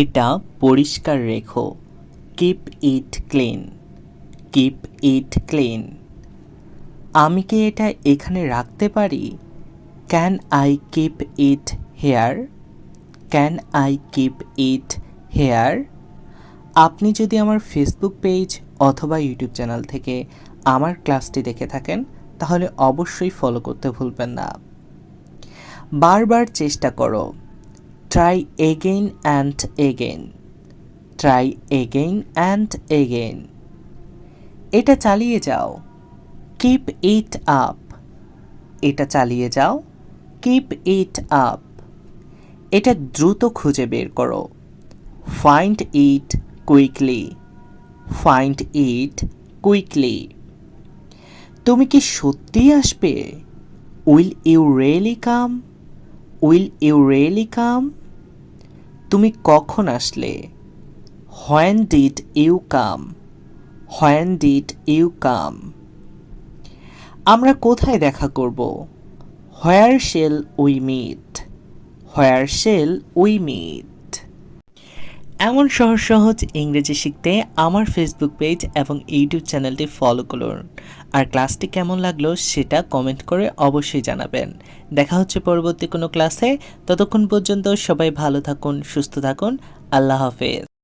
এটা পরিষ্কার রেখো। Keep it clean keep it clean আমি কি এটা এখানে রাখতে পারি? Can I keep it here can I keep it here আপনি যদি আমার ফেসবুক পেজ অথবা ইউটিউব চ্যানেল থেকে আমার ক্লাসটি দেখে থাকেন, তাহলে অবশ্যই ফলো করতে ভুলবেন না। বারবার চেষ্টা করো। Try again and again try again and again এটা চালিয়ে যাও। কিপ ইট আপ এটা চালিয়ে যাও। কিপ ইট আপ এটা দ্রুত খুঁজে বের করো। Find it quickly find it quickly তুমি কি সত্যিই আসবে? Will you really come will you really come তুমি কখন আসলে? When did you come when did you come আমরা কোথায় দেখা করব? Where shall we meet where shall we meet এমন সহজ সহজ ইংরেজি শিখতে আমার ফেসবুক পেজ এবং ইউটিউব চ্যানেলটি ফলো করুন। আর ক্লাসটি কেমন লাগল সেটা কমেন্ট করে অবশ্যই জানাবেন। দেখা হচ্ছে পরবর্তী কোনো ক্লাসে ততক্ষণ পর্যন্ত সবাই ভালো থাকুন, সুস্থ থাকুন। আল্লাহ হাফেজ।